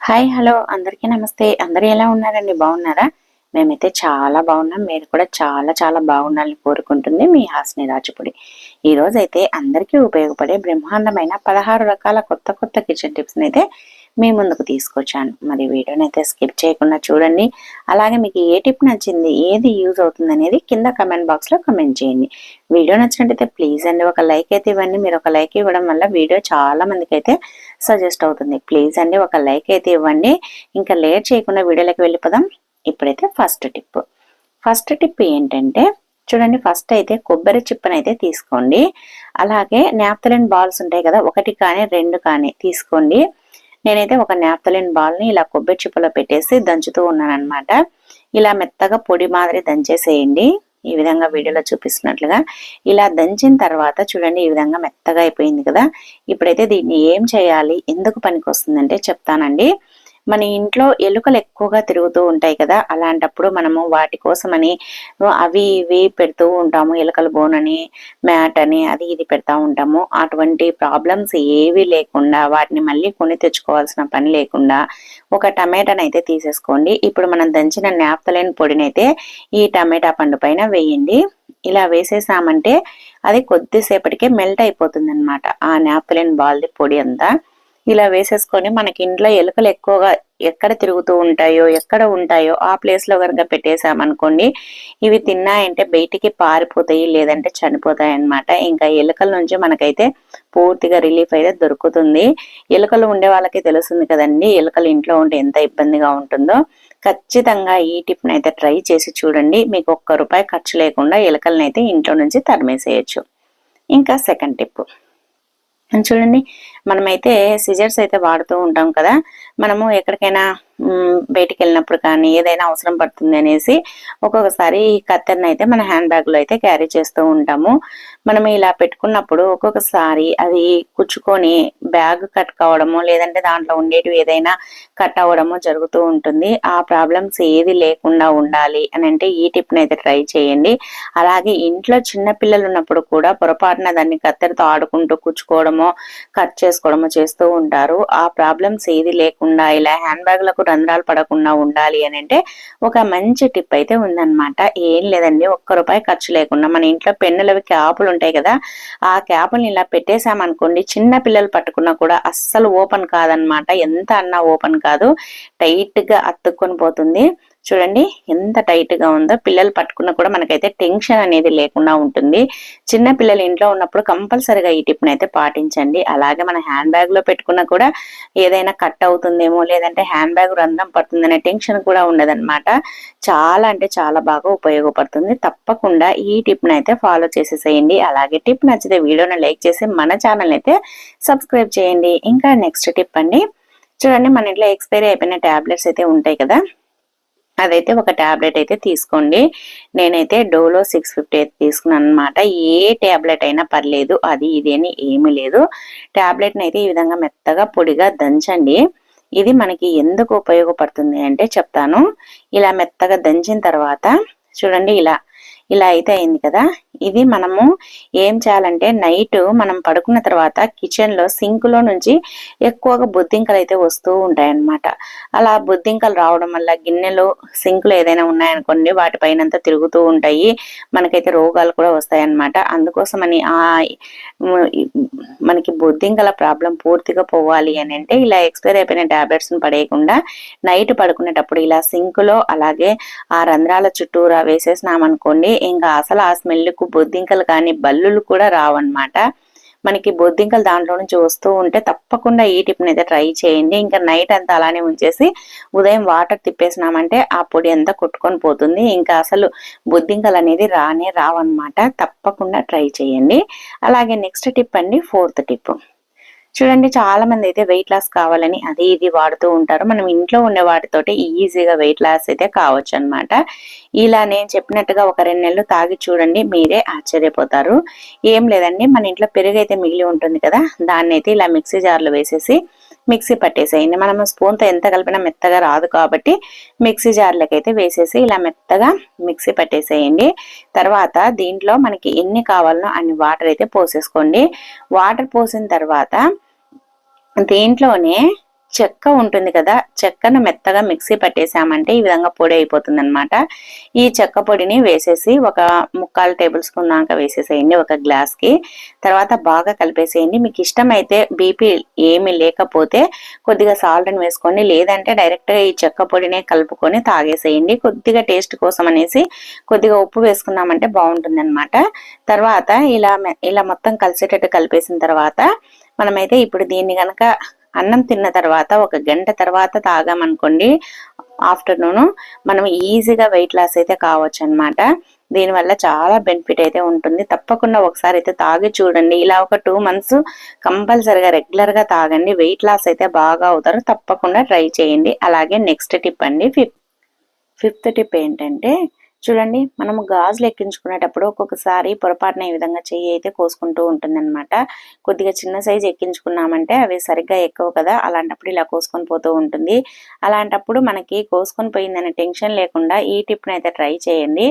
Hi hello. అందరికీ నమస్తే. అందరూ ఎలా ఉన్నారండి? బాగున్నారా? మేమైతే చాలా బాగున్నాం. మీరు కూడా చాలా చాలా బాగుండాలని కోరుకుంటుంది మీ హాస్ని రాజపుడి. ఈ రోజు అయితే అందరికీ ఉపయోగపడే బ్రహ్మాండమైన పదహారు రకాల కొత్త కొత్త కిచెన్ టిప్స్ని అయితే మీ ముందుకు తీసుకొచ్చాను. మరి వీడియోని అయితే స్కిప్ చేయకుండా చూడండి. అలాగే మీకు ఏ టిప్ నచ్చింది ఏది యూజ్ అవుతుంది అనేది కింద కమెంట్ బాక్స్లో కమెంట్ చేయండి. వీడియో నచ్చినట్టయితే ప్లీజ్ అండి ఒక లైక్ అయితే ఇవ్వండి. మీరు ఒక లైక్ ఇవ్వడం వల్ల వీడియో చాలా మందికి అయితే సజెస్ట్ అవుతుంది. ప్లీజ్ అండి ఒక లైక్ అయితే ఇవ్వండి. ఇంకా లేట్ చేయకుండా వీడియోలోకి వెళ్ళిపోదాం. ఇప్పుడైతే ఫస్ట్ టిప్. ఫస్ట్ టిప్ ఏంటంటే చూడండి ఫస్ట్ అయితే కొబ్బరి చిప్పని అయితే తీసుకోండి. అలాగే నాప్తలిన్ బాల్స్ ఉంటాయి కదా ఒకటి కానీ రెండు కానీ తీసుకోండి. నేనైతే ఒక నాప్తలిన్ బాల్ని ఇలా కొబ్బరి చిప్పలో పెట్టేసి దంచుతూ ఉన్నాను ఇలా మెత్తగా పొడి మాదిరి దంచేసేయండి. ఈ విధంగా వీడియోలో చూపిస్తున్నట్లుగా. ఇలా దంచిన తర్వాత చూడండి ఈ విధంగా మెత్తగా అయిపోయింది కదా. ఇప్పుడైతే దీన్ని ఏం చేయాలి? ఎందుకు పనికి వస్తుందంటే చెప్తానండి. మన ఇంట్లో ఎలుకలు ఎక్కువగా తిరుగుతూ ఉంటాయి కదా అలాంటప్పుడు మనము వాటి కోసమని అవి ఇవి పెడుతూ ఉంటాము. ఎలుకల బోన్ అని మ్యాట్ అని అది ఇది పెడతా ఉంటాము. అటువంటి ప్రాబ్లమ్స్ ఏవి లేకుండా వాటిని మళ్ళీ కొని తెచ్చుకోవాల్సిన పని లేకుండా ఒక టమాటాని అయితే తీసేసుకోండి. ఇప్పుడు మనం దంచిన నాప్తలైన పొడిని అయితే ఈ టమాటా పండు పైన వేయండి. ఇలా వేసేసామంటే అది కొద్దిసేపటికే మెల్ట్ అయిపోతుంది అనమాట ఆ నాప్తలిన్ బాల్ది పొడి అంతా. ఇలా వేసేసుకొని మనకి ఇంట్లో ఎలుకలు ఎక్కువగా ఎక్కడ తిరుగుతూ ఉంటాయో ఎక్కడ ఉంటాయో ఆ ప్లేస్లో కనుక పెట్టేసామనుకోండి ఇవి తిన్నాయంటే బయటికి పారిపోతాయి లేదంటే చనిపోతాయి అనమాట ఇంకా ఎలుకల నుంచి మనకైతే పూర్తిగా రిలీఫ్ అయితే దొరుకుతుంది. ఎలుకలు ఉండే వాళ్ళకి తెలుస్తుంది కదండి ఎలుకలు ఇంట్లో ఉంటే ఎంత ఇబ్బందిగా ఉంటుందో. ఖచ్చితంగా ఈ టిప్ని అయితే ట్రై చేసి చూడండి. మీకు ఒక్క రూపాయి ఖర్చు లేకుండా ఎలుకలను అయితే ఇంట్లో నుంచి తరిమేసేయచ్చు. ఇంకా సెకండ్ టిప్. చూడండి మనమైతే సిజర్స్ అయితే వాడుతూ ఉంటాం కదా. మనము ఎక్కడికైనా బయటికి వెళ్ళినప్పుడు కానీ ఏదైనా అవసరం పడుతుంది అనేసి ఒక్కొక్కసారి ఈ కత్తెరని అయితే మన హ్యాండ్ బ్యాగ్లో అయితే క్యారీ చేస్తూ ఉంటాము. మనం ఇలా పెట్టుకున్నప్పుడు ఒక్కొక్కసారి అది కుచ్చుకొని బ్యాగ్ కట్ కావడము లేదంటే దాంట్లో ఉండేటివి ఏదైనా కట్ అవ్వడము జరుగుతూ ఉంటుంది. ఆ ప్రాబ్లమ్స్ ఏది లేకుండా ఉండాలి అని అంటే ఈ టిప్ని అయితే ట్రై చేయండి. అలాగే ఇంట్లో చిన్న పిల్లలు ఉన్నప్పుడు కూడా పొరపాటున దాన్ని కత్తెరతో ఆడుకుంటూ కుచ్చుకోవడమో కట్ చేసుకోవడమో చేస్తూ ఉంటారు. ఆ ప్రాబ్లమ్స్ ఏది లేకుండా ఇలా హ్యాండ్ బ్యాగ్లకు రంధ్రాలు పడకుండా ఉండాలి అని అంటే ఒక మంచి టిప్ అయితే ఉందన్నమాట. ఏం లేదండి ఒక్క రూపాయి ఖర్చు లేకుండా. మన ఇంట్లో పెన్నులవి క్యాపులు ఉంటాయి కదా ఆ క్యాపుల్ని ఇలా పెట్టేశామనుకోండి చిన్న పిల్లలు పట్టుకున్నా కూడా అస్సలు ఓపెన్ కాదనమాట ఎంత అన్నా ఓపెన్ కాదు టైట్గా పోతుంది. చూడండి ఎంత టైట్గా ఉందో. పిల్లలు పట్టుకున్నా కూడా మనకైతే టెన్షన్ అనేది లేకుండా ఉంటుంది. చిన్న పిల్లలు ఇంట్లో ఉన్నప్పుడు కంపల్సరిగా ఈ టిప్ని అయితే పాటించండి. అలాగే మన హ్యాండ్ బ్యాగ్లో పెట్టుకున్నా కూడా ఏదైనా కట్ అవుతుందేమో లేదంటే హ్యాండ్ బ్యాగ్ రంధ్రం పడుతుందనే టెన్షన్ కూడా ఉండదన్నమాట. చాలా అంటే చాలా బాగా ఉపయోగపడుతుంది. తప్పకుండా ఈ టిప్ని అయితే ఫాలో చేసేసేయండి. అలాగే టిప్ నచ్చితే వీడియోని లైక్ చేసి మన ఛానల్ అయితే సబ్స్క్రైబ్ చేయండి. ఇంకా నెక్స్ట్ టిప్ అండి. చూడండి మన ఇంట్లో ఎక్స్పైరీ అయిపోయిన టాబ్లెట్స్ అయితే ఉంటాయి కదా. అదైతే ఒక ట్యాబ్లెట్ అయితే తీసుకోండి. నేనైతే డోలో సిక్స్ ఫిఫ్టీ అయితే తీసుకున్నాను అనమాట ఏ ట్యాబ్లెట్ అయినా పర్లేదు అది ఇది అని ఏమీ లేదు. ట్యాబ్లెట్ని అయితే ఈ విధంగా మెత్తగా పొడిగా దంచండి. ఇది మనకి ఎందుకు ఉపయోగపడుతుంది అంటే చెప్తాను. ఇలా మెత్తగా దంచిన తర్వాత చూడండి ఇలా ఇలా అయితే అయింది కదా. ఇది మనము ఏం చేయాలంటే నైట్ మనం పడుకున్న తర్వాత కిచెన్లో సింక్లో నుంచి ఎక్కువగా బొద్దింకలు అయితే వస్తూ ఉంటాయి అన్నమాట అలా బొద్దింకలు రావడం వల్ల గిన్నెలు సింక్ ఏదైనా ఉన్నాయనుకోండి వాటిపైన తిరుగుతూ ఉంటాయి. మనకైతే రోగాలు కూడా వస్తాయన్నమాట. అందుకోసమని ఆ మనకి బొద్దింకల ప్రాబ్లం పూర్తిగా పోవాలి అని అంటే ఇలా ఎక్స్పైర్ అయిపోయిన ట్యాబ్లెట్స్ని పడేయకుండా నైట్ పడుకునేటప్పుడు ఇలా సింక్లో అలాగే ఆ రంధ్రాల చుట్టూరా వేసేసినామనుకోండి ఇంకా అసలు ఆ స్మెల్కు బొద్దింకలు కానీ బల్లులు కూడా రావన్నమాట. మనకి బొద్దింకలు దాంట్లో నుంచి వస్తూ ఉంటే తప్పకుండా ఈ టిప్ని అయితే ట్రై చేయండి. ఇంకా నైట్ అంతా అలానే ఉంచేసి ఉదయం వాటర్ తిప్పేసినామంటే ఆ పొడి అంతా కొట్టుకొని పోతుంది. ఇంకా అసలు బొద్దింకలు అనేది రానే రావన్నమాట. తప్పకుండా ట్రై చేయండి. అలాగే నెక్స్ట్ టిప్ అండి ఫోర్త్ టిప్. చూడండి చాలా మంది అయితే వెయిట్ లాస్ కావాలని అది ఇది వాడుతూ ఉంటారు. మనం ఇంట్లో ఉండే వాటితోటి ఈజీగా వెయిట్ లాస్ అయితే కావచ్చు అనమాట ఇలా నేను చెప్పినట్టుగా ఒక రెండు నెలలు తాగి చూడండి మీరే ఆశ్చర్యపోతారు. ఏం లేదండి మన ఇంట్లో పెరుగు అయితే మిగిలి ఉంటుంది కదా దాన్ని అయితే ఇలా మిక్సీ జార్లో వేసేసి మిక్సీ పట్టేసేయండి. మనం స్పూన్తో ఎంత కలిపినా మెత్తగా రాదు కాబట్టి మిక్సీ జార్లకి అయితే వేసేసి ఇలా మెత్తగా మిక్సీ పట్టేసేయండి. తర్వాత దీంట్లో మనకి ఎన్ని కావాలనో అన్ని వాటర్ అయితే పోసేసుకోండి. వాటర్ పోసిన తర్వాత దీంట్లోనే చెక్క ఉంటుంది కదా చెక్కను మెత్తగా మిక్సీ పట్టేసామంటే ఈ విధంగా పొడి అయిపోతుంది అనమాట ఈ చెక్క పొడిని వేసేసి ఒక ముక్కాలు టేబుల్ స్పూన్ దాకా వేసేసేయండి ఒక గ్లాస్కి. తర్వాత బాగా కలిపేసేయండి. మీకు ఇష్టమైతే బీపీ ఏమి లేకపోతే కొద్దిగా సాల్ట్ అని వేసుకోండి. లేదంటే డైరెక్ట్గా ఈ చెక్క పొడినే కలుపుకొని తాగేసేయండి. కొద్దిగా టేస్ట్ కోసం అనేసి కొద్దిగా ఉప్పు వేసుకున్నామంటే బాగుంటుంది అనమాట తర్వాత ఇలా ఇలా మొత్తం కలిసేటట్టు కలిపేసిన తర్వాత మనమైతే ఇప్పుడు దీన్ని కనుక అన్నం తిన్న తర్వాత ఒక గంట తర్వాత తాగామనుకోండి ఆఫ్టర్నూన్ మనం ఈజీగా వెయిట్ లాస్ అయితే కావచ్చు అనమాట దీనివల్ల చాలా బెనిఫిట్ అయితే ఉంటుంది. తప్పకుండా ఒకసారి అయితే తాగి చూడండి. ఇలా ఒక టూ మంత్స్ కంపల్సరిగా రెగ్యులర్గా తాగండి. వెయిట్ లాస్ అయితే బాగా అవుతారు. తప్పకుండా ట్రై చేయండి. అలాగే నెక్స్ట్ టిప్ అండి ఫిఫ్త్ ఫిఫ్త్ టిప్ ఏంటంటే చూడండి మనము గాజులు ఎక్కించుకునేటప్పుడు ఒక్కొక్కసారి పొరపాటున ఈ విధంగా చెయ్యి అయితే కోసుకుంటూ ఉంటుంది అనమాట కొద్దిగా చిన్న సైజు ఎక్కించుకున్నామంటే అవి సరిగ్గా ఎక్కువ కదా అలాంటప్పుడు ఇలా కోసుకొని పోతూ ఉంటుంది. అలాంటప్పుడు మనకి కోసుకొని పోయిందనే టెన్షన్ లేకుండా ఈ టిప్ని అయితే ట్రై చేయండి.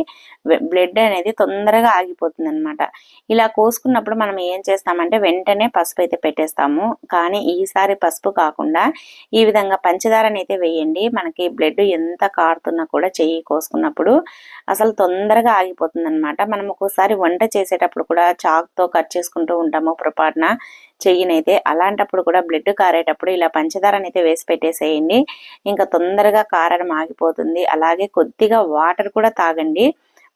బ్లడ్ అనేది తొందరగా ఆగిపోతుంది అనమాట ఇలా కోసుకున్నప్పుడు మనం ఏం చేస్తామంటే వెంటనే పసుపు అయితే పెట్టేస్తాము. కానీ ఈసారి పసుపు కాకుండా ఈ విధంగా పంచదారని అయితే వేయండి. మనకి బ్లడ్ ఎంత కారుతున్నా కూడా చెయ్యి కోసుకున్నప్పుడు అసలు తొందరగా ఆగిపోతుంది అనమాట మనం ఒక్కోసారి వంట చేసేటప్పుడు కూడా చాక్తో కట్ చేసుకుంటూ ఉంటాము పొరపాటున చెయ్యినైతే. అలాంటప్పుడు కూడా బ్లడ్ కారేటప్పుడు ఇలా పంచదారని అయితే వేసి పెట్టేసేయండి. ఇంకా తొందరగా కారడం ఆగిపోతుంది. అలాగే కొద్దిగా వాటర్ కూడా తాగండి.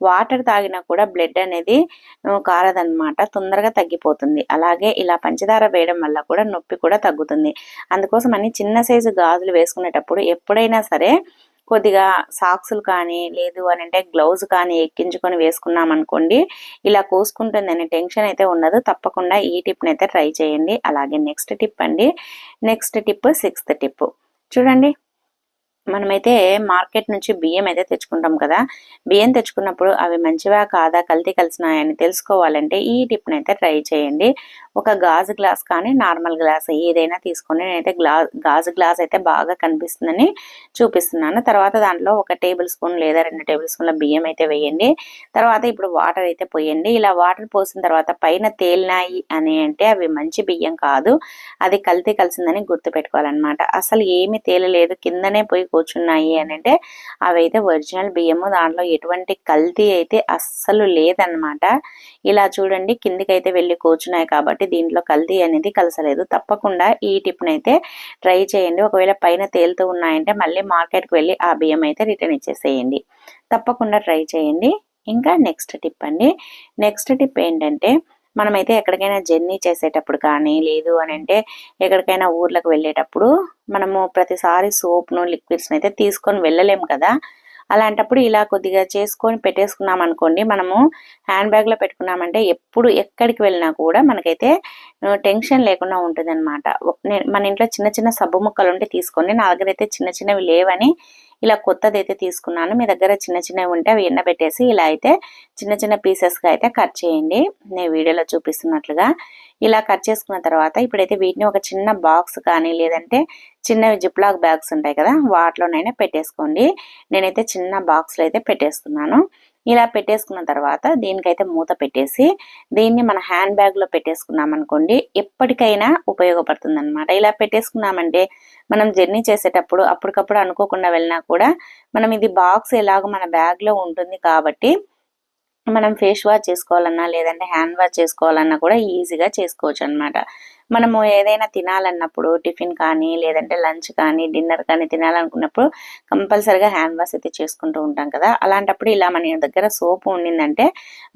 వాటర్ తాగినా కూడా బ్లడ్ అనేది కారదనమాట తొందరగా తగ్గిపోతుంది. అలాగే ఇలా పంచదార వేయడం వల్ల కూడా నొప్పి కూడా తగ్గుతుంది. అందుకోసం అని చిన్న సైజు గాజులు వేసుకునేటప్పుడు ఎప్పుడైనా సరే కొద్దిగా సాక్సులు కానీ లేదు అని అంటే గ్లౌజ్ కానీ ఎక్కించుకొని వేసుకున్నాం అనుకోండి ఇలా కోసుకుంటుంది అనే టెన్షన్ అయితే ఉండదు. తప్పకుండా ఈ టిప్ని అయితే ట్రై చేయండి. అలాగే నెక్స్ట్ టిప్ అండి. Next tip sixth tip. చూడండి మనమైతే మార్కెట్ నుంచి బియ్యం అయితే తెచ్చుకుంటాం కదా. బియ్యం తెచ్చుకున్నప్పుడు అవి మంచివా కాదా కల్తీ కలిసినాయని తెలుసుకోవాలంటే ఈ టిప్ని అయితే ట్రై చేయండి. ఒక గాజు గ్లాస్ కానీ నార్మల్ గ్లాస్ ఏదైనా తీసుకొని నేనైతే గ్లా గాజు గ్లాస్ అయితే బాగా కనిపిస్తుందని చూపిస్తున్నాను. తర్వాత దాంట్లో ఒక టేబుల్ స్పూన్ లేదా రెండు టేబుల్ స్పూన్ల బియ్యం అయితే వేయండి. తర్వాత ఇప్పుడు వాటర్ అయితే పోయండి. ఇలా వాటర్ పోసిన తర్వాత పైన తేలినాయి అని అంటే అవి మంచి బియ్యం కాదు. అది కల్తీ కలిసిందని గుర్తుపెట్టుకోవాలన్నమాట. అసలు ఏమి తేలలేదు. కిందనే పోయి కూర్చున్నాయి అని అంటే అవైతే ఒరిజినల్ బియ్యము దాంట్లో ఎటువంటి కల్తీ అయితే అస్సలు లేదనమాట ఇలా చూడండి కిందికైతే వెళ్ళి కూర్చున్నాయి కాబట్టి దీంట్లో కల్తీ అనేది కలసలేదు. తప్పకుండా ఈ టిప్ని అయితే ట్రై చేయండి. ఒకవేళ పైన తేలుతూ ఉన్నాయంటే మళ్ళీ మార్కెట్కి వెళ్ళి ఆ బియ్యం అయితే రిటర్న్ ఇచ్చేసేయండి. తప్పకుండా ట్రై చేయండి. ఇంకా నెక్స్ట్ టిప్ అండి. నెక్స్ట్ టిప్ ఏంటంటే మనమైతే ఎక్కడికైనా జర్నీ చేసేటప్పుడు కానీ లేదు అని అంటే ఎక్కడికైనా ఊర్లకు వెళ్ళేటప్పుడు మనము ప్రతిసారి సోప్ను లిక్విడ్స్ని అయితే తీసుకొని వెళ్ళలేము కదా. అలాంటప్పుడు ఇలా కొద్దిగా చేసుకొని పెట్టేసుకున్నాం అనుకోండి మనము హ్యాండ్ బ్యాగ్లో పెట్టుకున్నామంటే ఎప్పుడు ఎక్కడికి వెళ్ళినా కూడా మనకైతే టెన్షన్ లేకుండా ఉంటుంది అనమాట మన ఇంట్లో చిన్న చిన్న సబ్బు ముక్కలు ఉంటే తీసుకోండి నా దగ్గర అయితే చిన్న చిన్నవి లేవని ఇలా కొత్తది అయితే తీసుకున్నాను. మీ దగ్గర చిన్న చిన్నవి ఉంటే అవి ఎండబెట్టేసి ఇలా అయితే చిన్న చిన్న పీసెస్గా అయితే కట్ చేయండి. నేను వీడియోలో చూపిస్తున్నట్లుగా. ఇలా కట్ చేసుకున్న తర్వాత ఇప్పుడైతే వీటిని ఒక చిన్న బాక్స్ కానీ లేదంటే చిన్నవి జిప్లాక్ బ్యాగ్స్ ఉంటాయి కదా వాటిలోనైనా పెట్టేసుకోండి. నేనైతే చిన్న బాక్స్లో అయితే పెట్టేస్తున్నాను. ఇలా పెట్టేసుకున్న తర్వాత దీనికైతే మూత పెట్టేసి దీన్ని మన హ్యాండ్ బ్యాగ్లో పెట్టేసుకున్నాం అనుకోండి ఎప్పటికైనా ఉపయోగపడుతుంది అనమాట ఇలా పెట్టేసుకున్నామంటే మనం జర్నీ చేసేటప్పుడు అప్పటికప్పుడు అనుకోకుండా వెళ్ళినా కూడా మనం ఇది బాక్స్ ఎలాగో మన బ్యాగ్లో ఉంటుంది కాబట్టి మనం ఫేస్ వాష్ చేసుకోవాలన్నా లేదంటే హ్యాండ్ వాష్ చేసుకోవాలన్నా కూడా ఈజీగా చేసుకోవచ్చు అనమాట మనము ఏదైనా తినాలన్నప్పుడు టిఫిన్ కానీ లేదంటే లంచ్ కానీ డిన్నర్ కానీ తినాలనుకున్నప్పుడు కంపల్సరిగా హ్యాండ్ వాష్ అయితే చేసుకుంటూ ఉంటాం కదా. అలాంటప్పుడు ఇలా మన దగ్గర సోప్ ఉండిందంటే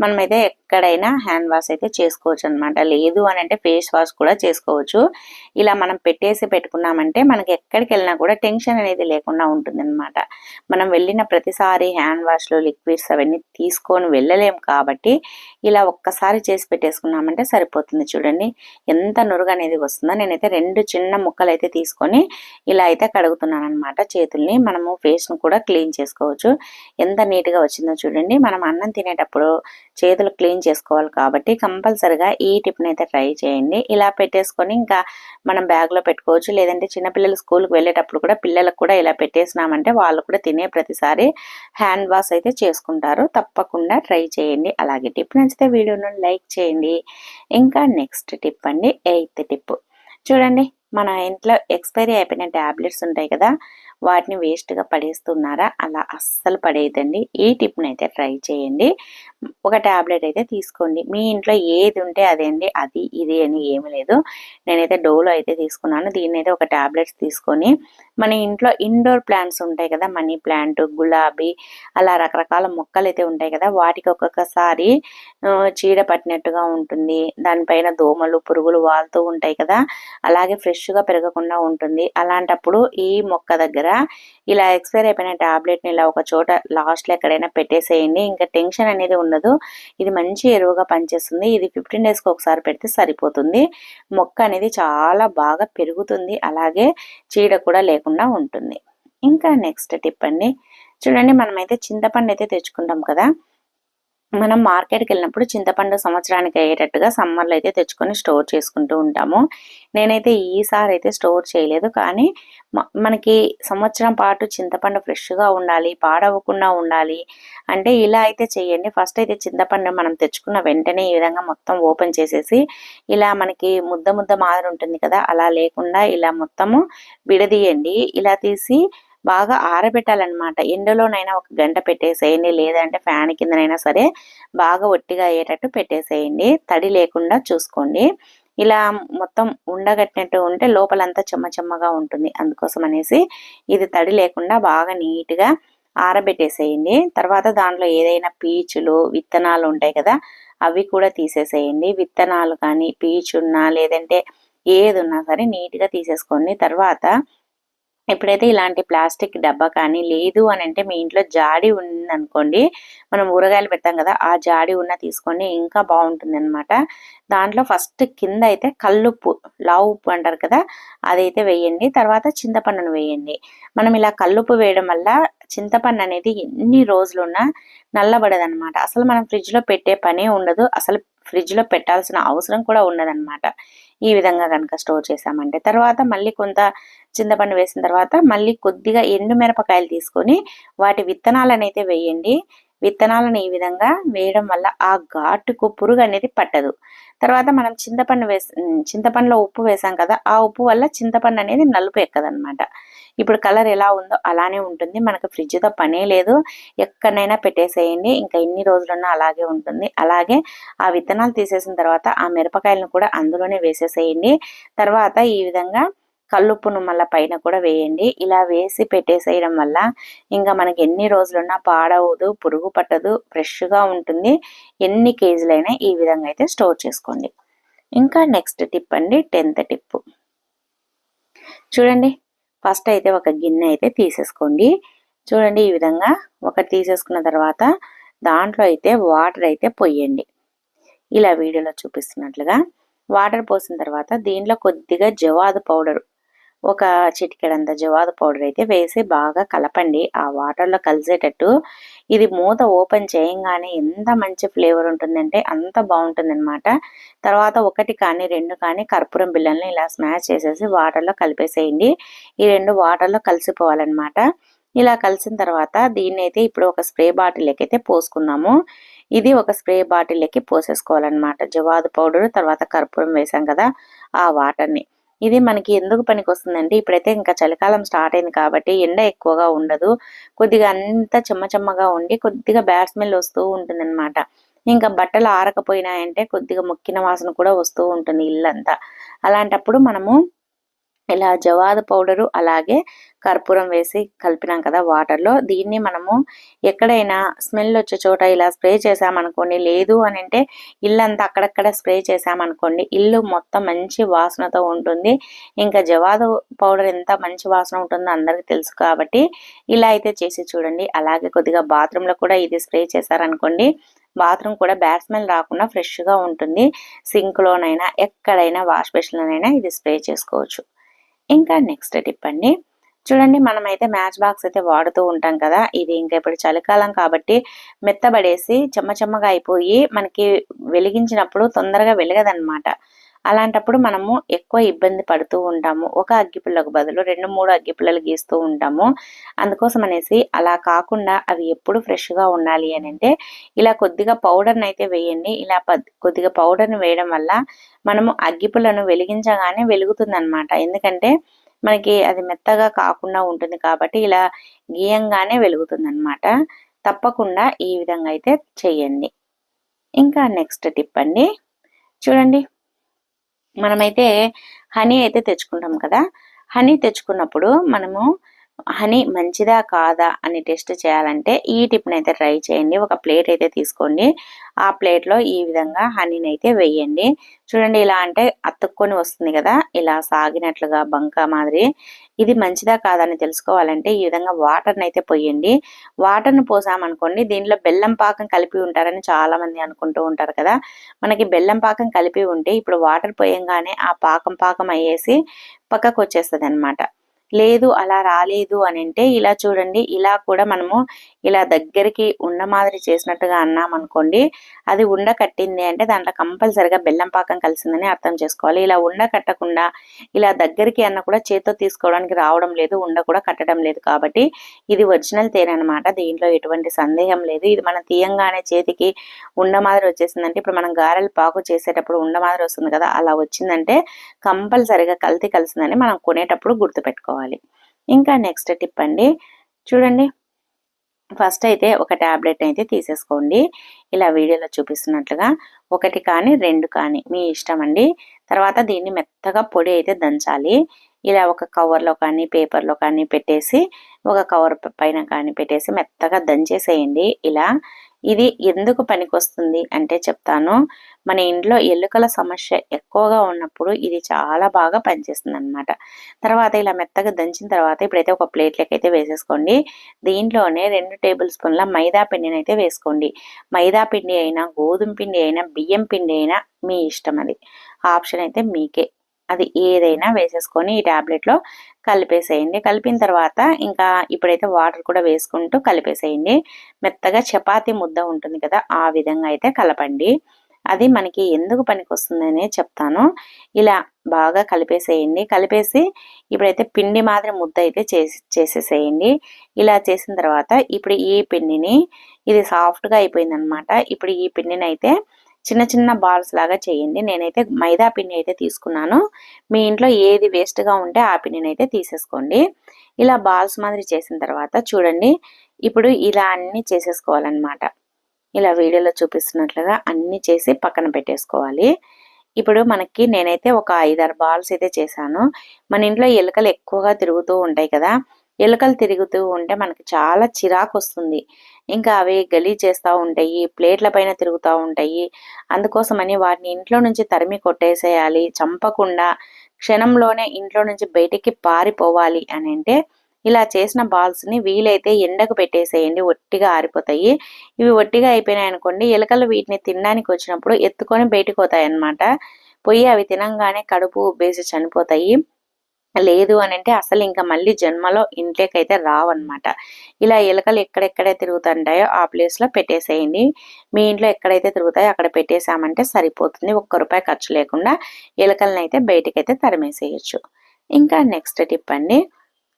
మనమైతే ఎక్కడైనా హ్యాండ్ వాష్ అయితే చేసుకోవచ్చు అనమాట లేదు అని అంటే ఫేస్ వాష్ కూడా చేసుకోవచ్చు. ఇలా మనం పెట్టేసి పెట్టుకున్నామంటే మనకి ఎక్కడికి వెళ్ళినా కూడా టెన్షన్ అనేది లేకుండా ఉంటుంది అనమాట మనం వెళ్ళిన ప్రతిసారి హ్యాండ్ వాష్లో లిక్విడ్స్ అవన్నీ తీసుకొని వెళ్ళలేము కాబట్టి ఇలా ఒక్కసారి చేసి పెట్టేసుకున్నామంటే సరిపోతుంది చూడండి. ఎంత నురుగు నురుగు అనేది వస్తుందో? నేనైతే రెండు చిన్న ముక్కలు అయితే తీసుకొని ఇలా అయితే కడుగుతున్నాను అనమాట చేతుల్ని. మనము ఫేస్ను కూడా క్లీన్ చేసుకోవచ్చు. ఎంత నీట్గా వచ్చిందో చూడండి. మనం అన్నం తినేటప్పుడు చేతులు క్లీన్ చేసుకోవాలి కాబట్టి కంపల్సరిగా ఈ టిప్ని అయితే ట్రై చేయండి. ఇలా పెట్టేసుకొని ఇంకా మనం బ్యాగ్లో పెట్టుకోవచ్చు. లేదంటే చిన్నపిల్లలు స్కూల్కి వెళ్ళేటప్పుడు కూడా పిల్లలకు కూడా ఇలా పెట్టేసినామంటే వాళ్ళు కూడా తినే ప్రతిసారి హ్యాండ్ వాష్ అయితే చేసుకుంటారు. తప్పకుండా ట్రై చేయండి. అలాగే టిప్ నచ్చితే వీడియోను లైక్ చేయండి. ఇంకా నెక్స్ట్ టిప్ అండి. Eighth tip. చూడండి మన ఇంట్లో ఎక్స్పైరీ అయిపోయిన ట్యాబ్లెట్స్ ఉంటాయి కదా వాటిని వేస్ట్గా పడేస్తున్నారా? అలా అస్సలు పడేయదండి ఈ టిప్ని అయితే ట్రై చేయండి. ఒక ట్యాబ్లెట్ అయితే తీసుకోండి. మీ ఇంట్లో ఏది ఉంటే అదే అండి. అది ఇది అని ఏమి లేదు. నేనైతే డోలో అయితే తీసుకున్నాను. దీన్ని అయితే ఒక ట్యాబ్లెట్స్ తీసుకొని మన ఇంట్లో ఇండోర్ ప్లాంట్స్ ఉంటాయి కదా మనీ ప్లాంట్ గులాబీ అలా రకరకాల మొక్కలు అయితే ఉంటాయి కదా వాటికి ఒక్కొక్కసారి చీడ పట్టినట్టుగా ఉంటుంది. దానిపైన దోమలు పురుగులు వాళ్తూ ఉంటాయి కదా అలాగే ఫ్రెష్గా పెరగకుండా ఉంటుంది. అలాంటప్పుడు ఈ మొక్క దగ్గర ఇలా ఎక్స్పైర్ అయిపోయిన ట్యాబ్లెట్ని ఇలా ఒక చోట లాస్ట్లో ఎక్కడైనా పెట్టేసేయండి. ఇంకా టెన్షన్ అనేది ఉండదు. ఇది మంచి ఎరువుగా పనిచేస్తుంది. ఇది ఫిఫ్టీన్ డేస్కి ఒకసారి పెడితే సరిపోతుంది. మొక్క అనేది చాలా బాగా పెరుగుతుంది. అలాగే చీడ కూడా లేకుండా ఉంటుంది. ఇంకా నెక్స్ట్ టిప్ అండి. చూడండి మనమైతే చింతపండు అయితే తెచ్చుకుంటాం కదా. మనం మార్కెట్కి వెళ్ళినప్పుడు చింతపండు సంవత్సరానికి అయ్యేటట్టుగా సమ్మర్లో అయితే తెచ్చుకొని స్టోర్ చేసుకుంటూ ఉంటాము. నేనైతే ఈసారి అయితే స్టోర్ చేయలేదు. కానీ మనకి సంవత్సరం పాటు చింతపండు ఫ్రెష్గా ఉండాలి పాడవకుండా ఉండాలి అంటే ఇలా అయితే చేయండి. ఫస్ట్ అయితే చింతపండు మనం తెచ్చుకున్న వెంటనే ఈ విధంగా మొత్తం ఓపెన్ చేసేసి ఇలా మనకి ముద్ద ముద్ద మాదిరి ఉంటుంది కదా అలా లేకుండా ఇలా మొత్తము విడదీయండి. ఇలా తీసి బాగా ఆరబెట్టాలన్నమాట. ఎండలోనైనా ఒక గంట పెట్టేసేయండి లేదంటే ఫ్యాన్ కిందనైనా సరే బాగా ఒట్టిగా అయ్యేటట్టు పెట్టేసేయండి. తడి లేకుండా చూసుకోండి. ఇలా మొత్తం ఉండగట్టినట్టు ఉంటే లోపలంతా చెమ్మ చెమ్మగా ఉంటుంది. అందుకోసం అనేసి ఇది తడి లేకుండా బాగా నీట్గా ఆరబెట్టేసేయండి. తర్వాత దాంట్లో ఏదైనా పీచులు విత్తనాలు ఉంటాయి కదా అవి కూడా తీసేసేయండి. విత్తనాలు కానీ పీచున్నా లేదంటే ఏది ఉన్నా సరే నీట్గా తీసేసుకోండి. తర్వాత ఎప్పుడైతే ఇలాంటి ప్లాస్టిక్ డబ్బా కానీ లేదు అని అంటే మీ ఇంట్లో జాడి ఉందనుకోండి మనం ఊరగాయలు పెడతాం కదా ఆ జాడి ఉన్న తీసుకోండి ఇంకా బాగుంటుంది అనమాట దాంట్లో ఫస్ట్ కింద అయితే కల్లుప్పు లావు ఉప్పు అంటారు కదా అదైతే వేయండి. తర్వాత చింతపండును వేయండి. మనం ఇలా కల్లుప్పు వేయడం వల్ల చింతపండు అనేది ఎన్ని రోజులున్నా నల్లబడదనమాట అసలు మనం ఫ్రిడ్జ్లో పెట్టే పనే ఉండదు. అసలు ఫ్రిడ్జ్లో పెట్టాల్సిన అవసరం కూడా ఉండదన్నమాట. ఈ విధంగా కనుక స్టోర్ చేసామంటే తర్వాత మళ్ళీ కొంత చింతపండు వేసిన తర్వాత మళ్ళీ కొద్దిగా ఎండు మిరపకాయలు తీసుకొని వాటి విత్తనాలను అయితే వేయండి. విత్తనాలను ఈ విధంగా వేయడం వల్ల ఆ ఘాటుకు పురుగు అనేది పట్టదు. తర్వాత మనం చింతపండు వేసి చింతపండులో ఉప్పు వేసాం కదా ఆ ఉప్పు వల్ల చింతపండు అనేది నలుపు ఎక్కదనమాట ఇప్పుడు కలర్ ఎలా ఉందో అలానే ఉంటుంది. మనకు ఫ్రిడ్జ్తో పనే లేదు. ఎక్కడైనా పెట్టేసేయండి. ఇంకా ఎన్ని రోజులున్నా అలాగే ఉంటుంది. అలాగే ఆ విత్తనాలు తీసేసిన తర్వాత ఆ మిరపకాయలను కూడా అందులోనే వేసేసేయండి. తర్వాత ఈ విధంగా కల్లుప్పును మళ్ళీ పైన కూడా వేయండి. ఇలా వేసి పెట్టేసేయడం వల్ల ఇంకా మనకి ఎన్ని రోజులున్నా పాడవదు పురుగు పట్టదు ఫ్రెష్గా ఉంటుంది. ఎన్ని కేజీలైనా ఈ విధంగా అయితే స్టోర్ చేసుకోండి. ఇంకా నెక్స్ట్ టిప్ అండి టెన్త్ టిప్. చూడండి ఫస్ట్ అయితే ఒక గిన్నె అయితే తీసేసుకోండి. చూడండి ఈ విధంగా ఒకటి తీసేసుకున్న తర్వాత దాంట్లో అయితే వాటర్ అయితే పోయండి. ఇలా వీడియోలో చూపిస్తున్నట్లుగా వాటర్ పోసిన తర్వాత దీంట్లో కొద్దిగా జవాదు పౌడర్ ఒక చిటికెడంత జవాదు పౌడర్ అయితే వేసి బాగా కలపండి. ఆ వాటర్లో కలిసేటట్టు ఇది మూత ఓపెన్ చేయంగానే ఎంత మంచి ఫ్లేవర్ ఉంటుందంటే అంత బాగుంటుందన్నమాట. తర్వాత ఒకటి కానీ రెండు కానీ కర్పూరం బిళ్ళల్ని ఇలా స్మాష్ చేసేసి వాటర్లో కలిపేసేయండి. ఈ రెండు వాటర్లో కలిసిపోవాలన్నమాట. ఇలా కలిసిన తర్వాత దీన్ని అయితే ఇప్పుడు ఒక స్ప్రే బాటిల్ అయితే పోసుకుందాము. ఇది ఒక స్ప్రే బాటిల్కి పోసేసుకోవాలన్నమాట. జవాదు పౌడర్ తర్వాత కర్పూరం వేసాం కదా ఆ వాటర్ని. ఇది మనకి ఎందుకు పనికి వస్తుందంటే ఇప్పుడైతే ఇంకా చలికాలం స్టార్ట్ అయింది కాబట్టి ఎండ ఎక్కువగా ఉండదు. కొద్దిగా అంతా చెమ్మ చెమ్మగా ఉండి కొద్దిగా బ్యాడ్ స్మెల్ వస్తూ ఉంటుందన్నమాట. ఇంకా బట్టలు ఆరకపోయినాయంటే కొద్దిగా మొక్కిన వాసన కూడా వస్తూ ఉంటుంది ఇల్లంతా. అలాంటప్పుడు మనము ఇలా జవాదు పౌడరు అలాగే కర్పూరం వేసి కలిపినాం కదా వాటర్లో. దీన్ని మనము ఎక్కడైనా స్మెల్ వచ్చే చోట ఇలా స్ప్రే చేసామనుకోండి లేదు అని అంటే ఇల్లంతా అక్కడక్కడ స్ప్రే చేసామనుకోండి ఇల్లు మొత్తం మంచి వాసనతో ఉంటుంది. ఇంకా జవాదు పౌడర్ ఎంత మంచి వాసన ఉంటుందో అందరికీ తెలుసు కాబట్టి ఇలా అయితే చేసి చూడండి. అలాగే కొద్దిగా బాత్రూంలో కూడా ఇది స్ప్రే చేశారనుకోండి బాత్రూమ్ కూడా బ్యాడ్ స్మెల్ రాకుండా ఫ్రెష్గా ఉంటుంది. సింక్లోనైనా ఎక్కడైనా వాష్ బేసిన్లోనైనా ఇది స్ప్రే చేసుకోవచ్చు. ఇంకా నెక్స్ట్ టిప్ అండి. చూడండి మనమైతే మ్యాచ్ బాక్స్ అయితే వాడుతూ ఉంటాం కదా. ఇది ఇంకా ఇప్పుడు చలికాలం కాబట్టి మెత్తబడేసి చెమ్మ చెమ్మగా అయిపోయి మనకి వెలిగించినప్పుడు తొందరగా వెలగదనమాట అలాంటప్పుడు మనము ఎక్కువ ఇబ్బంది పడుతూ ఉంటాము. ఒక అగ్గిపుల్లకు బదులు రెండు మూడు అగ్గిపుల్లలు గీస్తూ ఉంటాము. అందుకోసం అనేసి అలా కాకుండా అవి ఎప్పుడు ఫ్రెష్గా ఉండాలి అని అంటే ఇలా కొద్దిగా పౌడర్ని అయితే వేయండి. ఇలా కొద్దిగా పౌడర్ని వేయడం వల్ల మనము అగ్గిపుల్లను వెలిగించగానే వెలుగుతుంది అనమాట ఎందుకంటే మనకి అది మెత్తగా కాకుండా ఉంటుంది కాబట్టి ఇలా గీయంగానే వెలుగుతుంది అనమాట తప్పకుండా ఈ విధంగా అయితే చెయ్యండి ఇంకా నెక్స్ట్ టిప్ అండి. చూడండి. మనమైతే హనీ అయితే తెచ్చుకుంటాం కదా. హనీ తెచ్చుకున్నప్పుడు మనము హనీ మంచిదా కాదా అని టెస్ట్ చేయాలంటే ఈ టిప్ని అయితే ట్రై చేయండి. ఒక ప్లేట్ అయితే తీసుకోండి. ఆ ప్లేట్లో ఈ విధంగా హనీని అయితే వేయండి. చూడండి ఇలా అంటే అతుక్కొని వస్తుంది కదా ఇలా సాగినట్లుగా బంక మాదిరి. ఇది మంచిదా కాదని తెలుసుకోవాలంటే ఈ విధంగా వాటర్ని అయితే పోయండి. వాటర్ని పోసామనుకోండి దీంట్లో బెల్లం పాకం కలిపి ఉంటారని చాలా మంది అనుకుంటూ ఉంటారు కదా. మనకి బెల్లం పాకం కలిపి ఉంటే ఇప్పుడు వాటర్ పోయంగానే ఆ పాకం పాకం అయ్యేసి పక్కకు వచ్చేస్తుంది అనమాట లేదు అలా రాలేదు అని అంటే ఇలా చూడండి ఇలా కూడా మనము ఇలా దగ్గరికి ఉన్న మాదిరి చేసినట్టుగా అన్నాం అనుకోండి అది ఉండ కట్టింది అంటే దాంట్లో కంపల్సరిగా బెల్లం పాకం కలిసిందని అర్థం చేసుకోవాలి. ఇలా ఉండ కట్టకుండా ఇలా దగ్గరికి అన్న కూడా చేతితో తీసుకోవడానికి రావడం లేదు ఉండ కూడా కట్టడం లేదు కాబట్టి ఇది ఒరిజినల్ తేనె అనమాట దీంట్లో ఎటువంటి సందేహం లేదు. ఇది మనం తీయంగానే చేతికి ఉండ మాదిరి వచ్చేసిందంటే ఇప్పుడు మనం గారెలు పాకు చేసేటప్పుడు ఉండ మాదిరి వస్తుంది కదా అలా వచ్చిందంటే కంపల్సరిగా కల్తీ కలిసిందని మనం కొనేటప్పుడు గుర్తుపెట్టుకోవాలి. ఇంకా నెక్స్ట్ టిప్ అండి. చూడండి ఫస్ట్ అయితే ఒక ట్యాబ్లెట్ అయితే తీసేసుకోండి. ఇలా వీడియోలో చూపిస్తున్నట్లుగా ఒకటి కానీ రెండు కానీ మీ ఇష్టం అండి. తర్వాత దీన్ని మెత్తగా పొడి అయితే దంచాలి. ఇలా ఒక కవర్లో కానీ పేపర్లో కానీ పెట్టేసి ఒక కవర్ పైన కానీ పెట్టేసి మెత్తగా దంచేసేయండి. ఇలా ఇది ఎందుకు పనికొస్తుంది అంటే చెప్తాను. మన ఇంట్లో ఎలుకల సమస్య ఎక్కువగా ఉన్నప్పుడు ఇది చాలా బాగా పనిచేస్తుంది అనమాట తర్వాత ఇలా మెత్తగా దంచిన తర్వాత ఇప్పుడైతే ఒక ప్లేట్లోకి అయితే వేసేసుకోండి. దీంట్లోనే రెండు టేబుల్ స్పూన్ల మైదా పిండిని అయితే వేసుకోండి. మైదా పిండి అయినా గోధుమ పిండి అయినా బియ్యం పిండి అయినా మీ ఇష్టం అది. ఆప్షన్ అయితే మీకే. అది ఏదైనా వేసేసుకొని ఈ ట్యాబ్లెట్లో కలిపేసేయండి. కలిపిన తర్వాత ఇంకా ఇప్పుడైతే వాటర్ కూడా వేసుకుంటూ కలిపేసేయండి. మెత్తగా చపాతి ముద్ద ఉంటుంది కదా ఆ విధంగా అయితే కలపండి. అది మనకి ఎందుకు పనికి వస్తుందనే చెప్తాను. ఇలా బాగా కలిపేసేయండి. కలిపేసి ఇప్పుడైతే పిండి మాదిరి ముద్ద అయితే చేసి చేసేసేయండి. ఇలా చేసిన తర్వాత ఇప్పుడు ఈ పిండిని ఇది సాఫ్ట్గా అయిపోయింది అనమాట ఇప్పుడు ఈ పిండిని అయితే చిన్న చిన్న బాల్స్ లాగా చేయండి. నేనైతే మైదా పిండి అయితే తీసుకున్నాను. మీ ఇంట్లో ఏది వేస్ట్గా ఉంటే ఆ పిండిని అయితే తీసేసుకోండి. ఇలా బాల్స్ మాదిరి చేసిన తర్వాత చూడండి. ఇప్పుడు ఇలా అన్ని చేసేసుకోవాలన్నమాట. ఇలా వీడియోలో చూపిస్తున్నట్లుగా అన్ని చేసి పక్కన పెట్టేసుకోవాలి. ఇప్పుడు మనకి నేనైతే ఒక ఐదారు బాల్స్ అయితే చేశాను. మన ఇంట్లో ఎలుకలు ఎక్కువగా తిరుగుతూ ఉంటాయి కదా ఎలుకలు తిరుగుతూ ఉంటే మనకి చాలా చిరాకు వస్తుంది ఇంకా అవి గలీ చేస్తూ ఉంటాయి ప్లేట్ల పైన తిరుగుతూ ఉంటాయి. అందుకోసమని వాటిని ఇంట్లో నుంచి తరిమి కొట్టేసేయాలి. చంపకుండా క్షణంలోనే ఇంట్లో నుంచి బయటికి పారిపోవాలి అని అంటే ఇలా చేసిన బాల్స్ని వీలైతే ఎండకు పెట్టేసేయండి. ఒట్టిగా ఆరిపోతాయి. ఇవి ఒట్టిగా అయిపోయినాయి అనుకోండి ఎలుకలు వీటిని తినడానికి వచ్చినప్పుడు ఎత్తుకొని బయటకు పోతాయి అన్నమాట పొయ్యి అవి తినంగానే కడుపు ఉబ్బేసి చనిపోతాయి. లేదు అని అంటే అసలు ఇంకా మళ్ళీ జన్మలో ఇంట్లోకి అయితే రావన్నమాట. ఇలా ఎలుకలు ఎక్కడెక్కడే తిరుగుతుంటాయో ఆ ప్లేస్లో పెట్టేసేయండి. మీ ఇంట్లో ఎక్కడైతే తిరుగుతాయో అక్కడ పెట్టేసామంటే సరిపోతుంది. ఒక్క రూపాయి ఖర్చు లేకుండా ఎలుకలను అయితే బయటకైతే తరిమేసేయచ్చు. ఇంకా నెక్స్ట్ టిప్ అండి.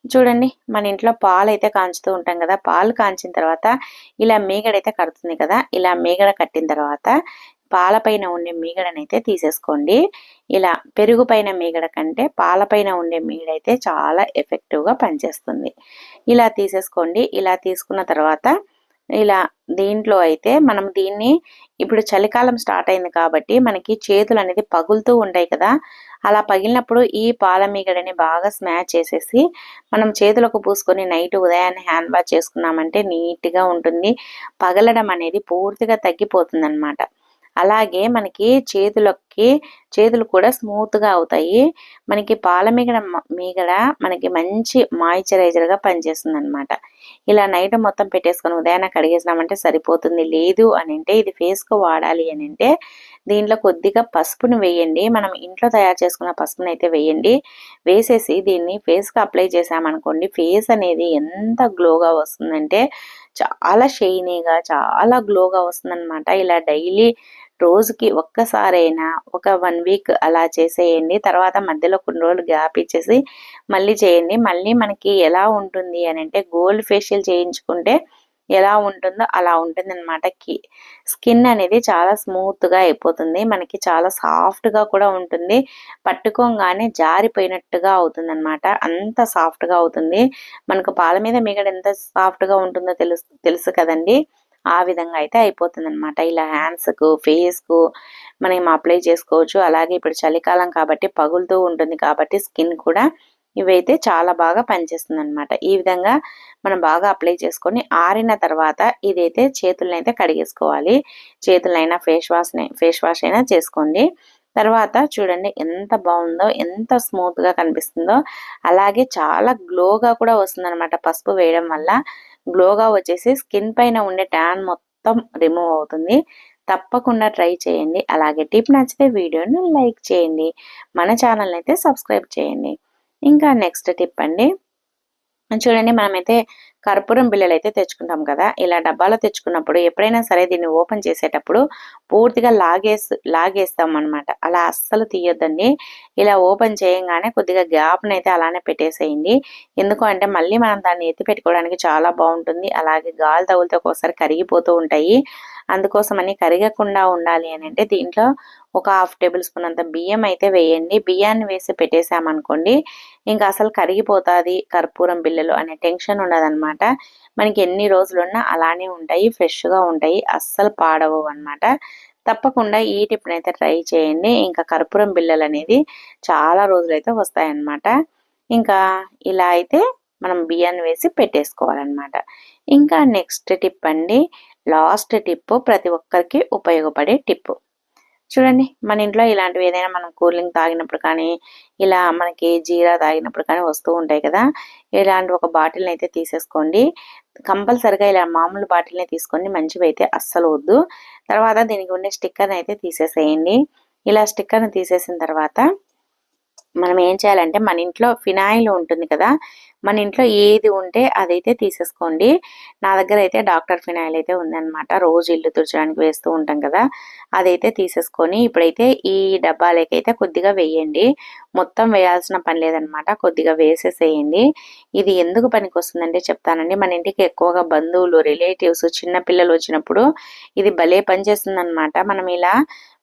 చూడండి మన ఇంట్లో పాలు అయితే కాంచుతూ ఉంటాం కదా పాలు కాంచిన తర్వాత ఇలా మీగడైతే కడుతుంది కదా ఇలా మీగడ కట్టిన తర్వాత పాలపైన ఉండే మీగడనైతే తీసేసుకోండి. ఇలా పెరుగు పైన మీగడ కంటే పాలపైన ఉండే మీగడ అయితే చాలా ఎఫెక్టివ్గా పనిచేస్తుంది. ఇలా తీసేసుకోండి. ఇలా తీసుకున్న తర్వాత ఇలా దీంట్లో అయితే మనం దీన్ని ఇప్పుడు చలికాలం స్టార్ట్ అయింది కాబట్టి మనకి చేతులు అనేది పగులుతూ ఉంటాయి కదా. అలా పగిలినప్పుడు ఈ పాల మీగడని బాగా స్మాచ్ చేసేసి మనం చేతులకు పూసుకొని నైట్ ఉదయాన్నే హ్యాండ్ వాష్ చేసుకున్నామంటే నీట్గా ఉంటుంది. పగలడం అనేది పూర్తిగా తగ్గిపోతుంది అనమాట అలాగే మనకి చేతులకి చేతులు కూడా స్మూత్గా అవుతాయి. మనకి పాల మీగడ మీగడ మనకి మంచి మాయిశ్చరైజర్గా పనిచేస్తుంది అనమాట ఇలా నైట్ మొత్తం పెట్టేసుకొని ఉదయాన్నే కడిగేసినామంటే సరిపోతుంది. లేదు అని అంటే ఇది ఫేస్కు వాడాలి అని అంటే దీంట్లో కొద్దిగా పసుపును వేయండి. మనం ఇంట్లో తయారు చేసుకున్న పసుపుని అయితే వేయండి. వేసేసి దీన్ని ఫేస్కి అప్లై చేసామనుకోండి ఫేస్ అనేది ఎంత గ్లోగా వస్తుందంటే చాలా షైనీగా చాలా గ్లోగా వస్తుందన్నమాట. ఇలా డైలీ రోజుకి ఒక్కసారైనా ఒక వన్ వీక్ అలా చేసేయండి. తర్వాత మధ్యలో కొన్ని రోజులు గ్యాప్ ఇచ్చేసి మళ్ళీ చేయండి. మళ్ళీ మనకి ఎలా ఉంటుంది అని అంటే గోల్డ్ ఫేషియల్ చేయించుకుంటే ఎలా ఉంటుందో అలా ఉంటుంది అనమాట స్కిన్ అనేది చాలా స్మూత్గా అయిపోతుంది. మనకి చాలా సాఫ్ట్గా కూడా ఉంటుంది. పట్టుకోగానే జారిపోయినట్టుగా అవుతుంది అనమాట అంత సాఫ్ట్గా అవుతుంది. మనకు పాల మీద మిగడ ఎంత సాఫ్ట్గా ఉంటుందో తెలుసు తెలుసు కదండి. ఆ విధంగా అయితే అయిపోతుంది అనమాట ఇలా హ్యాండ్స్కు ఫేస్కు మనం అప్లై చేసుకోవచ్చు. అలాగే ఇప్పుడు చలికాలం కాబట్టి పగులుతూ ఉంటుంది కాబట్టి స్కిన్ కూడా ఇవైతే చాలా బాగా పనిచేస్తుంది అనమాట ఈ విధంగా మనం బాగా అప్లై చేసుకొని ఆరిన తర్వాత ఇదైతే చేతులనైతే అయితే కడిగేసుకోవాలి. చేతులైనా ఫేస్ వాష్ ఫేస్ వాష్ అయినా చేసుకోండి. తర్వాత చూడండి ఎంత బాగుందో ఎంత స్మూత్గా కనిపిస్తుందో. అలాగే చాలా గ్లోగా కూడా వస్తుంది అనమాట పసుపు వేయడం వల్ల. గ్లోగా వచ్చేసి స్కిన్ పైన ఉండే ట్యాన్ మొత్తం రిమూవ్ అవుతుంది. తప్పకుండా ట్రై చేయండి. అలాగే టిప్ నచ్చితే వీడియోను లైక్ చేయండి. మన ఛానల్ అయితే సబ్స్క్రైబ్ చేయండి. ఇంకా నెక్స్ట్ టిప్ అండి. చూడండి మనమైతే కర్పూరం బిల్లలు అయితే తెచ్చుకుంటాం కదా. ఇలా డబ్బాలో తెచ్చుకున్నప్పుడు ఎప్పుడైనా సరే దీన్ని ఓపెన్ చేసేటప్పుడు పూర్తిగా లాగేసి లాగేస్తాం అనమాట అలా అస్సలు తీయొద్దండి. ఇలా ఓపెన్ చేయంగానే కొద్దిగా గ్యాప్ని అయితే అలానే పెట్టేసేయండి. ఎందుకు అంటే మళ్ళీ మనం దాన్ని ఎత్తి పెట్టుకోవడానికి చాలా బాగుంటుంది. అలాగే గాలి తగులతో ఒకసారి కరిగిపోతూ ఉంటాయి. అందుకోసమని కరగకుండా ఉండాలి అని అంటే దీంట్లో ఒక హాఫ్ టేబుల్ స్పూన్ అంత బియ్యం అయితే వేయండి. బియ్యాన్ని వేసి పెట్టేసామనుకోండి ఇంకా అసలు కరిగిపోతుంది కర్పూరం బిల్లలు అనే టెన్షన్ ఉండదన్నమాట. మనకి ఎన్ని రోజులున్నా అలానే ఉంటాయి ఫ్రెష్గా ఉంటాయి అస్సలు పాడవు అనమాట తప్పకుండా ఈ టిప్ని అయితే ట్రై చేయండి. ఇంకా కర్పూరం బిల్లలు అనేది చాలా రోజులైతే వస్తాయన్నమాట. ఇంకా ఇలా అయితే మనం బియ్యాన్ని వేసి పెట్టేసుకోవాలన్నమాట. ఇంకా నెక్స్ట్ టిప్ అండి లాస్ట్ టిప్ ప్రతి ఒక్కరికి ఉపయోగపడే టిప్ చూడండి మన ఇంట్లో ఇలాంటివి ఏదైనా మనం కూలింగ్ తాగినప్పుడు కానీ ఇలా మనకి జీరా తాగినప్పుడు కానీ వస్తూ ఉంటాయి కదా ఇలాంటి ఒక బాటిల్ని అయితే తీసేసుకోండి. కంపల్సరిగా ఇలా మామూలు బాటిల్ని తీసుకొని మంచివి అయితే అస్సలు వద్దు. తర్వాత దీనికి ఉండే స్టిక్కర్ని అయితే తీసేసేయండి. ఇలా స్టిక్కర్ని తీసేసిన తర్వాత మనం ఏం చేయాలంటే మన ఇంట్లో ఫినాయిల్ ఉంటుంది కదా మన ఇంట్లో ఏది ఉంటే అదైతే తీసేసుకోండి. నా దగ్గర అయితే డాక్టర్ ఫినాయిల్ అయితే ఉందన్నమాట. రోజు ఇల్లు తుడచడానికి వేస్తూ ఉంటాం కదా అదైతే తీసేసుకొని ఇప్పుడైతే ఈ డబ్బాలకైతే కొద్దిగా వేయండి. మొత్తం వేయాల్సిన పని లేదనమాట కొద్దిగా వేసేసేయండి. ఇది ఎందుకు పనికి వస్తుందంటే చెప్తానండి మన ఇంటికి ఎక్కువగా బంధువులు రిలేటివ్స్ చిన్న పిల్లలు వచ్చినప్పుడు ఇది భలే పనిచేస్తుంది అనమాట మనం ఇలా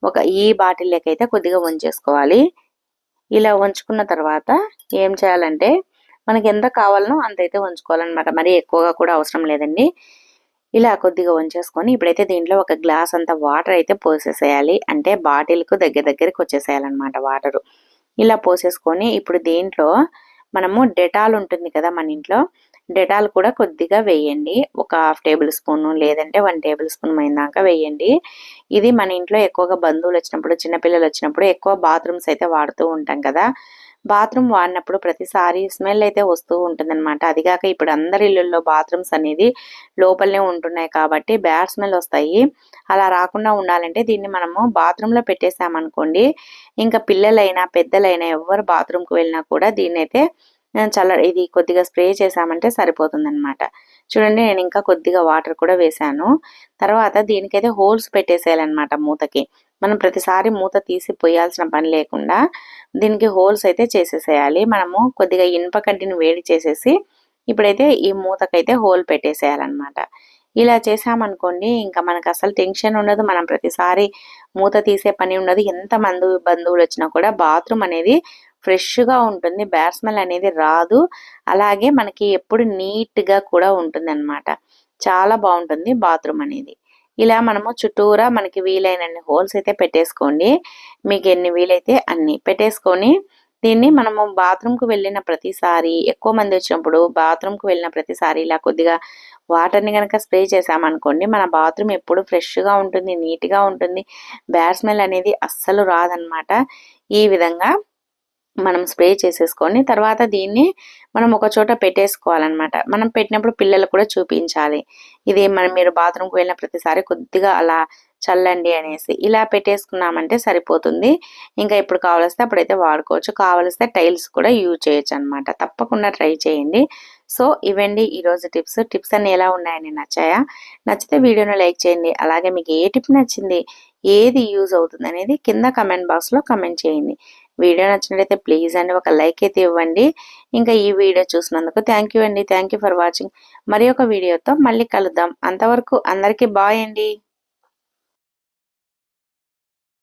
ఒక ఈ బాటిల్లకైతే కొద్దిగా ఉంచేసుకోవాలి. ఇలా వంచుకున్న తర్వాత ఏం చేయాలంటే మనకి ఎంత కావాలనో అంతైతే వంచుకోవాలన్నమాట. మరి ఎక్కువగా కూడా అవసరం లేదండి. ఇలా కొద్దిగా వంచేసుకొని ఇప్పుడైతే దీంట్లో ఒక గ్లాస్ అంత వాటర్ అయితే పోసేసేయాలి. అంటే బాటిల్కు దగ్గర దగ్గరికి వచ్చేసేయాలన్నమాట వాటరు. ఇలా పోసేసుకొని ఇప్పుడు దీంట్లో మనము డెటాల్ ఉంటుంది కదా మన ఇంట్లో డెటాల్ కూడా కొద్దిగా వేయండి. ఒక హాఫ్ టేబుల్ స్పూన్ లేదంటే వన్ టేబుల్ స్పూన్ దాకా వేయండి. ఇది మన ఇంట్లో ఎక్కువగా బంధువులు వచ్చినప్పుడు చిన్నపిల్లలు వచ్చినప్పుడు ఎక్కువ బాత్రూమ్స్ అయితే వాడుతూ ఉంటాం కదా. బాత్రూమ్ వాడినప్పుడు ప్రతిసారి స్మెల్ అయితే వస్తూ ఉంటుందన్నమాట. అదిగాక ఇప్పుడు అందరి ఇళ్ళల్లో బాత్రూమ్స్ అనేది లోపలనే ఉంటున్నాయి కాబట్టి బ్యాడ్ స్మెల్ వస్తాయి. అలా రాకుండా ఉండాలంటే దీన్ని మనము బాత్రూంలో పెట్టేసామనుకోండి ఇంకా పిల్లలైనా పెద్దలైనా ఎవరు బాత్రూమ్కి వెళ్ళినా కూడా దీన్ని అయితే చల్ల ఇది కొద్దిగా స్ప్రే చేసామంటే సరిపోతుంది అనమాట చూడండి నేను ఇంకా కొద్దిగా వాటర్ కూడా వేసాను తర్వాత దీనికైతే హోల్స్ పెట్టేసేయాలన్నమాట మూతకి. మనం ప్రతిసారి మూత తీసి పోయాల్సిన పని లేకుండా దీనికి హోల్స్ అయితే చేసేసేయాలి. మనము కొద్దిగా ఇనుప కడ్డిని వేడి చేసేసి ఇప్పుడైతే ఈ మూతకైతే హోల్ పెట్టేసేయాలన్నమాట. ఇలా చేసామనుకోండి ఇంకా మనకు అసలు టెన్షన్ ఉండదు. మనం ప్రతిసారి మూత తీసే పని ఉండదు. ఎంత మంది బంధువులు వచ్చినా కూడా బాత్రూమ్ అనేది ఫ్రెష్గా ఉంటుంది. బ్యాడ్ స్మెల్ అనేది రాదు. అలాగే మనకి ఎప్పుడు నీట్గా కూడా ఉంటుంది అనమాట చాలా బాగుంటుంది బాత్రూమ్ అనేది. ఇలా మనము చుట్టూరా మనకి వీలైనన్ని హోల్స్ అయితే పెట్టేసుకోండి. మీకు ఎన్ని వీలైతే అన్ని పెట్టేసుకొని దీన్ని మనము బాత్రూమ్కి వెళ్ళిన ప్రతిసారి ఎక్కువ మంది వచ్చినప్పుడు బాత్రూమ్కి వెళ్ళిన ప్రతిసారి ఇలా కొద్దిగా వాటర్ని కనుక స్ప్రే చేసామనుకోండి మన బాత్రూమ్ ఎప్పుడు ఫ్రెష్గా ఉంటుంది నీట్గా ఉంటుంది. బ్యాడ్ స్మెల్ అనేది అస్సలు రాదనమాట ఈ విధంగా మనం స్ప్రే చేసేసుకొని తర్వాత దీన్ని మనం ఒక చోట పెట్టేసుకోవాలన్నమాట. మనం పెట్టినప్పుడు పిల్లలు కూడా చూపించాలి. ఇది మనం మీరు బాత్రూమ్కి వెళ్ళిన ప్రతిసారి కొద్దిగా అలా చల్లండి అనేసి ఇలా పెట్టేసుకున్నామంటే సరిపోతుంది. ఇంకా ఇప్పుడు కావలిస్తే అప్పుడైతే వాడుకోవచ్చు. కావలిస్తే టైల్స్ కూడా యూజ్ చేయొచ్చు అనమాట తప్పకుండా ట్రై చేయండి. సో ఇవండి ఈరోజు టిప్స్. టిప్స్ అన్ని ఎలా ఉన్నాయని నచ్చాయా? నచ్చితే వీడియోను లైక్ చేయండి. అలాగే మీకు ఏ టిప్ నచ్చింది ఏది యూజ్ అవుతుంది అనేది కింద కమెంట్ బాక్స్లో కమెంట్ చేయండి. వీడియో నచ్చినట్లయితే ప్లీజ్ అండి ఒక లైక్ అయితే ఇవ్వండి. ఇంకా ఈ వీడియో చూసినందుకు థ్యాంక్ యూ అండి. థ్యాంక్ యూ ఫర్ వాచింగ్ మరి ఒక వీడియోతో మళ్ళీ కలుద్దాం. అంతవరకు అందరికీ బాయ్ అండి.